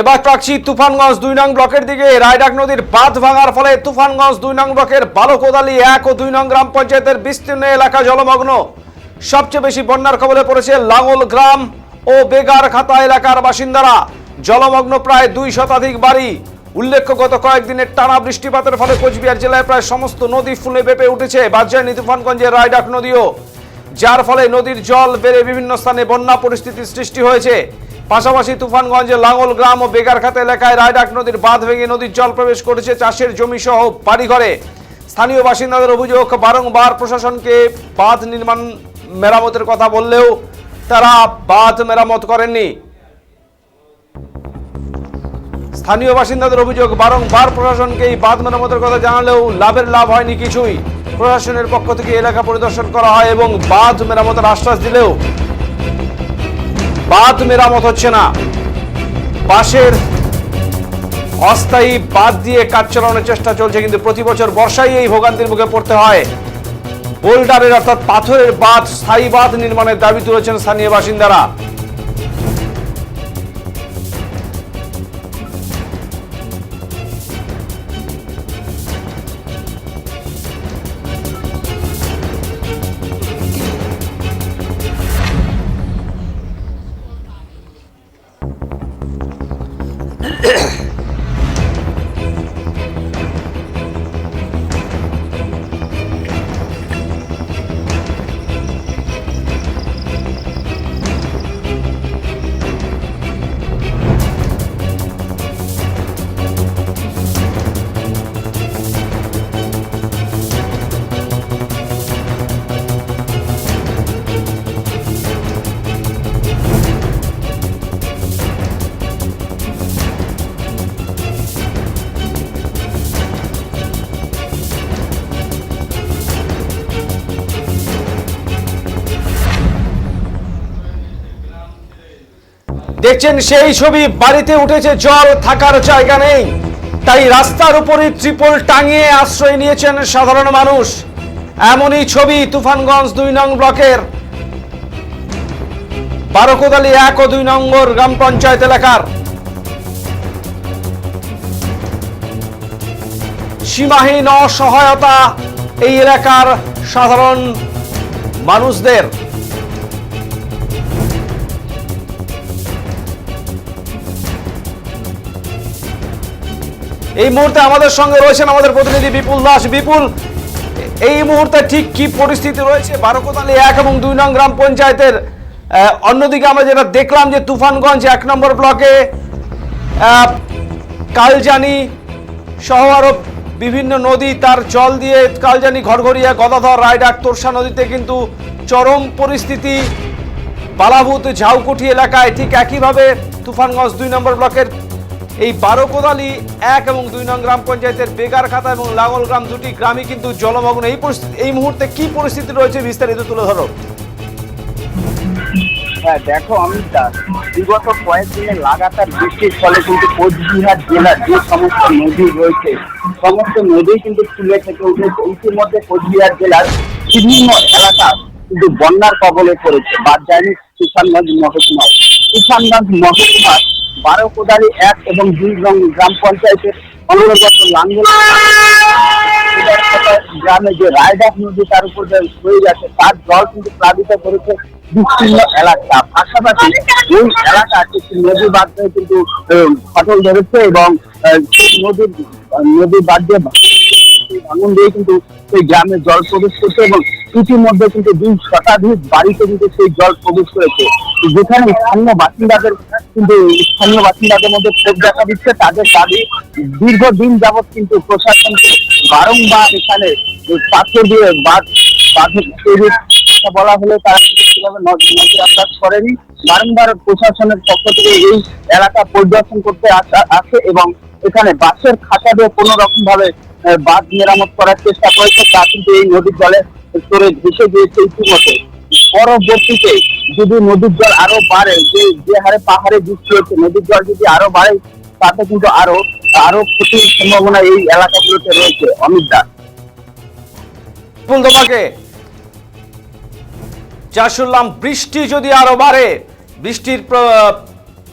এবার রাখছি তুফানগঞ্জ দুই নং ব্লকের দিকে রায়ডাক নদীর বাঁধ ভাঙার ফলে তুফানগঞ্জ দুই নং ব্লকের বালকোদালি এক ও দুই নং গ্রাম পঞ্চায়েতের বিস্তীর্ণ এলাকা জলমগ্ন। সবচেয়ে বেশি বন্যার কবলে পড়েছে লাঙ্গল গ্রাম ও বেগার খাতা এলাকার বাসিন্দারা। জলমগ্ন প্রায় দুই শতাধিক বাড়ি। উল্লেখ্য, গত কয়েকদিনের টানা বৃষ্টিপাতের ফলে কোচবিহার জেলায় প্রায় সমস্ত নদী ফুলে বেপে উঠেছে বাদশাহী তুফানগঞ্জের রায়ডাক নদীও। যার ফলে নদীর জল বেড়ে বিভিন্ন স্থানে বন্যা পরিস্থিতির সৃষ্টি হয়েছে। পাশাপাশি তুফানগঞ্জে লাঙ্গল গ্রাম ও বেগারখাতা এলাকায় রায়ডাক নদীর বাঁধ ভেঙে নদীর জল প্রবেশ করেছে চাষের জমি সহ বাড়িঘরে। স্থানীয় বাসিন্দাদের অভিযোগ, বারংবার প্রশাসনকে বাঁধ নির্মাণ মেরামতের কথা বললেও তারা বাঁধ মেরামত করেননি। স্থানীয় বাসিন্দাদের অভিযোগ, বারংবার প্রশাসনকে এই বাঁধ মেরামতের কথা জানালেও লাভের লাভ হয়নি কিছুই। প্রশাসনের পক্ষ থেকে এলাকা পরিদর্শন করা হয় এবং বাঁধ মেরামতের আশ্বাস দিলেও বাঁধ মেরামত হচ্ছে না। পাশের অস্থায়ী বাঁধ দিয়ে কাজ চালানোর চেষ্টা চলছে, কিন্তু প্রতি বছর বর্ষায় এই ভোগান্তির মুখে পড়তে হয়। বোল্ডারের অর্থাৎ পাথরের বাঁধ, স্থায়ী বাঁধ নির্মাণের দাবি তুলেছেন স্থানীয় বাসিন্দারা। দেখছেন সেই ছবি, বাড়িতে উঠেছে জল, থাকার জায়গা নেই। তাই রাস্তার উপরে ত্রিপল টাঙিয়ে আশ্রয় নিয়েছেন সাধারণ মানুষ। এমনই ছবি তুফানগঞ্জ দুই নং ব্লকের। বারোকোদালি এক ও দুই নম্বর গ্রাম পঞ্চায়েত এলাকার। সীমাহীন অসহায়তা এই এলাকার সাধারণ মানুষদের। এই মুহূর্তে আমাদের সঙ্গে রয়েছেন আমাদের প্রতিনিধি বিপুল দাস। বিপুল, এই মুহূর্তে ঠিক কি পরিস্থিতি রয়েছে? বারোকোতালি এক এবং দুই নং গ্রাম পঞ্চায়েতের অন্যদিকে আমরা যেটা দেখলাম যে তুফানগঞ্জ এক নম্বর ব্লকে কালজানি সহ আরও বিভিন্ন নদী তার জল দিয়ে কালজানি, ঘরঘরিয়া, গদাধর, রায়ডাক, তোরসা নদীতে কিন্তু চরম পরিস্থিতি। বালাভূত ঝাউকুঠি এলাকায় ঠিক একইভাবে তুফানগঞ্জ দুই নম্বর ব্লকের এই বারোকোদালি এক এবং দুই নং গ্রাম পঞ্চায়েতের বেগারখাতা এবং লাঙ্গল গ্রাম দুটি গ্রামই কিন্তু জলমগ্ন। এই পরিস্থিতি, এই মুহূর্তে কি পরিস্থিতি রয়েছে বিস্তারিত তুলে ধরো। হ্যাঁ দেখো অমিতা বিগত কয়েকদিনে লাগাতার বৃষ্টির ফলে কিন্তু কোচবিহার জেলার যে সমস্ত নদী রয়েছে, সমস্ত নদী কিন্তু ফুলে থেকে উঠেছে। ইতিমধ্যে কোচবিহার জেলার বিভিন্ন এলাকা কিন্তু বন্যার কবলে পড়েছে। বাদ যায়নি কিষানগঞ্জ মহকুমায়। কিষানগঞ্জ মহকুমার বারো কোদালি এক এবং দুই গ্রাম পঞ্চায়েতের অন্তর্গত লাঙ্গল গ্রামে যে রায়ডাক নদী তার উপর যে বয়ে যাচ্ছে, তার জল কিন্তু প্লাবিত করেছে বিস্তীর্ণ এলাকা। পাশাপাশি এই এলাকা একটি নদী বাদ দিয়ে কিন্তু ফটল ধরেছে এবং নদীর নদী বাদ দিয়ে কিন্তু সেই গ্রামে জল প্রবেশ করছে এবং ইতিমধ্যে কিন্তু দুই শতাধিক বাড়িতে কিন্তু সেই জল প্রবেশ করেছে। যেখানে স্থানীয় বাসিন্দাদের কিন্তু স্থানীয় বাসিন্দাদের মধ্যে ক্ষোভ দেখা দিচ্ছে। তাদের দাবি দীর্ঘদিন যাবৎ কিন্তু প্রশাসনকে বারংবার এখানে পাথর দিয়ে বাঁধ, বাঁধের বলা হলে। তারা করেনি। বারংবার প্রশাসনের পক্ষ থেকে এই এলাকা পরিদর্শন করতে আসা- এবং এখানে বাসের খাতা দিয়ে কোনো রকম ভাবে বাঁধ মেরামত করার চেষ্টা করেছে, তা কিন্তু এই নদীর জলে সরে ভেসে গিয়েছে ইতিমধ্যে। পরবর্তীতে যদি নদীর জল আরও বাড়ে, যে যে হারে পাহাড়ে বৃষ্টি হচ্ছে, নদীর জল যদি আরও বাড়ে, তাতে কিন্তু আরও আরও ক্ষতির সম্ভাবনা এই এলাকাগুলোতে রয়েছে। অমিত দাস তোমাকে, যা শুনলাম, বৃষ্টি যদি আরও বাড়ে, বৃষ্টির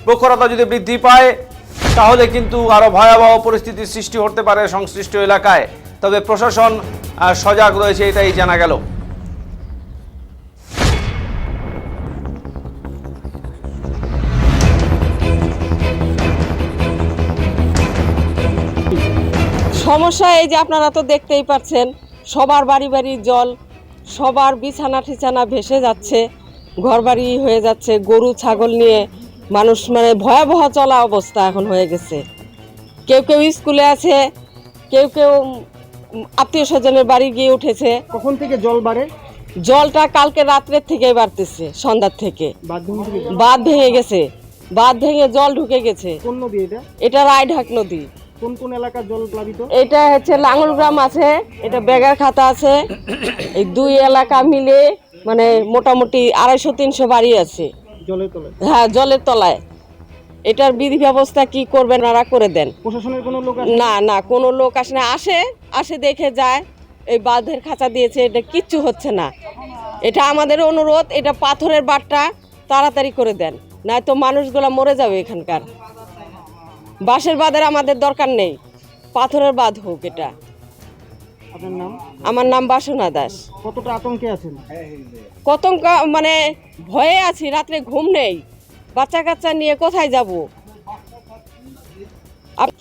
প্রখরতা যদি বৃদ্ধি পায় তাহলে কিন্তু আরও ভয়াবহ পরিস্থিতির সৃষ্টি হতে পারে সংশ্লিষ্ট এলাকায়। তবে প্রশাসন সজাগ রয়েছে, এটাই জানা গেল। সমস্যা এই যে আপনারা তো দেখতেই পাচ্ছেন, সবার বাড়ি বাড়ি জল, সবার বিছানা ঠিছানা ভেসে যাচ্ছে, ঘরবাড়ি হয়ে যাচ্ছে, গরু, ছাগল নিয়ে মানুষ মানে ভয়াবহ চলা অবস্থা এখন হয়ে গেছে। কেউ কেউ স্কুলে আছে কেউ কেউ আত্মীয় স্বজনের বাড়ি গিয়ে উঠেছে। কখন থেকে জল বাড়ে? জলটা কালকে রাত্রের থেকে বাড়তেছে সন্ধ্যার থেকে। বাঁধ ভেঙে গেছে? বাঁধ ভেঙে জল ঢুকে গেছে। কোন নদী এটা? এটা রায়ঢাক নদী। কোন কোন জল প্লাবিত? এটা হচ্ছে লাঙ্গল গ্রাম আছে এটা বেগার খাতা আছে। এই দুই এলাকা মিলে মানে মোটামুটি আড়াইশো তিনশো বাড়ি আছে। হ্যাঁ জলের তলায়। এটার বিধি ব্যবস্থা কি করবেন ওনারা করে দেন। প্রশাসনের কোনো লোক না না কোনো লোক আসে না। আসে আসে দেখে যায়। এই বাঁধের খাঁচা দিয়েছে এটা কিচ্ছু হচ্ছে না। এটা আমাদের অনুরোধ এটা পাথরের বাটটা তাড়াতাড়ি করে দেন। নয়তো মানুষগুলো মরে যাবে এখানকার। বাঁশের বাঁধের আমাদের দরকার নেই। পাথরের বাঁধ হোক এটা। আপনার নাম? আমার নাম বাসনা দাস। কতটা আতঙ্কে আছেন? কত মানে ভয়ে আছি রাত্রে ঘুম নেই। বাচ্চা কাচ্চা নিয়ে কোথায় যাব?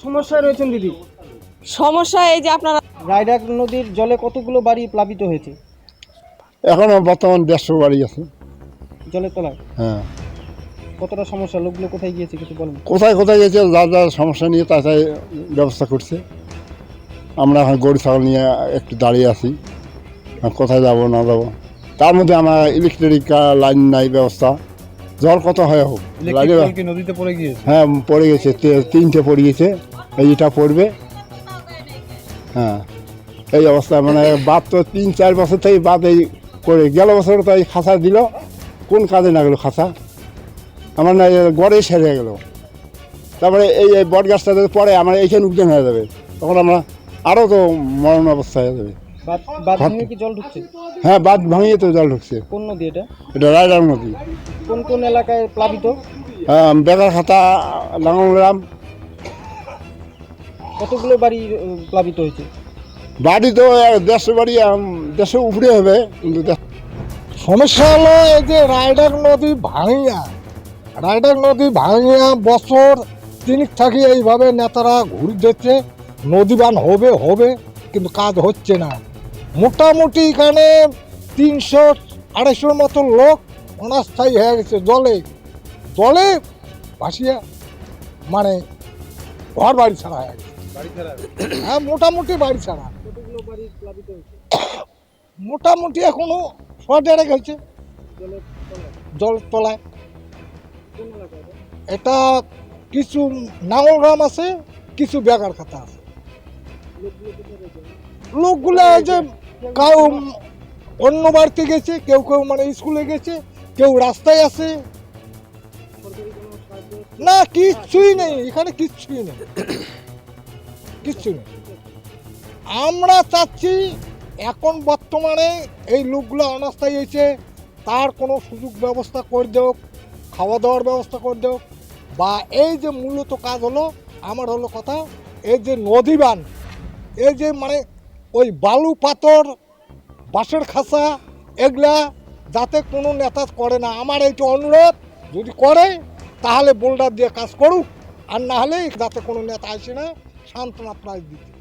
সমস্যায় রয়েছেন দিদি? সমস্যা এই যে আপনারা রায়ডাক নদীর জলে কতগুলো বাড়ি প্লাবিত হয়েছে? এখনও বর্তমান দেড়শো বাড়ি আছে। জলের তলায়? হ্যাঁ। কতটা সমস্যা? লোকগুলো কোথায় গিয়েছে কিছু বলেন? কোথায় কোথায় গেছে যার যার সমস্যা নিয়ে তাই তাই ব্যবস্থা করছে। আমরা এখন গরু ছাগল নিয়ে একটু দাঁড়িয়ে আছি। কোথায় যাব না যাব? তার মধ্যে আমার ইলেকট্রিক লাইন নাই ব্যবস্থা। জল কত হয় হোক লাইনে- নদীতে পড়ে গিয়েছে? হ্যাঁ পড়ে গেছে তিনটে পড়ে গেছে এইটা পড়বে। হ্যাঁ এই অবস্থা মানে বাদ তো তিন চার বছর থেকে বাদ এই করে গেল বছর তো এই খাঁচা দিল। কোন কাজে না গেলো খাঁচা আমার না গড়ে সেরে গেল। তারপরে এই এই বট গাছটা যদি পরে আমার এইখানে উদ্যান হয়ে যাবে। তখন আমরা আরও তো মরণ অবস্থা হয়ে যাবে। বাদ বাদ ভেঙে কি জল ঢুকছে? হ্যাঁ বাদ ভাঙিয়ে তো জল ঢুকছে। কোন নদী এটা? এটা রায়ডার নদী। কোন কোন এলাকায় প্লাবিত? হ্যাঁ, বেকার খাতা লাঙ্গলগ্রাম কতগুলো বাড়ি প্লাবিত হয়েছে? বাড়ি তো দেড়শো বাড়ি দেড়শো উপরে হবে কিন্তু সমস্যা হলো এই যে রায়ডাক নদী ভাঙিয়া। রায়ডাক নদী ভাঙিয়া বছর তিনিক থাকি এইভাবে নেতারা ঘুরে দিচ্ছে নদীবান হবে হবে কিন্তু কাজ হচ্ছে না। মোটামুটি এখানে তিনশো আড়াইশোর মতো লোক অনাস্থায়ী হয়ে গেছে জলে জলে ভাসিয়া মানে ঘর বাড়ি ছাড়া হয়ে গেছে। হ্যাঁ মোটামুটি বাড়ি ছাড়া। মোটামুটি এখনও শর্ট গেছে জল তলায়। এটা কিছু নাঙল গ্রাম আছে কিছু বেকার খাতা আছে। লোকগুলো যে কাউ অন্য বাড়িতে গেছে, কেউ কেউ মানে স্কুলে গেছে, কেউ রাস্তায় আছে। না, কিচ্ছুই নেই, এখানে কিচ্ছুই নেই। কিচ্ছু নেই। আমরা চাচ্ছি এখন বর্তমানে এই লোকগুলো অনাস্থায় হয়েছে, তার কোনো সুযোগ ব্যবস্থা করে দেওক, খাওয়া দাওয়ার ব্যবস্থা করে দেওক, বা এই যে মূলত কাজ হলো, আমার হলো কথা, এই যে নদীবান এই যে মানে ওই বালু পাথর, বাঁশের খাসা এগুলা যাতে কোনো নেতা করে না। আমার এইটা অনুরোধ, যদি করে, তাহলে বোল্ডার দিয়ে কাজ করুক, আর না হলে যাতে কোনো নেতা আসে না, সান্ত্বনা প্রায় দিতে।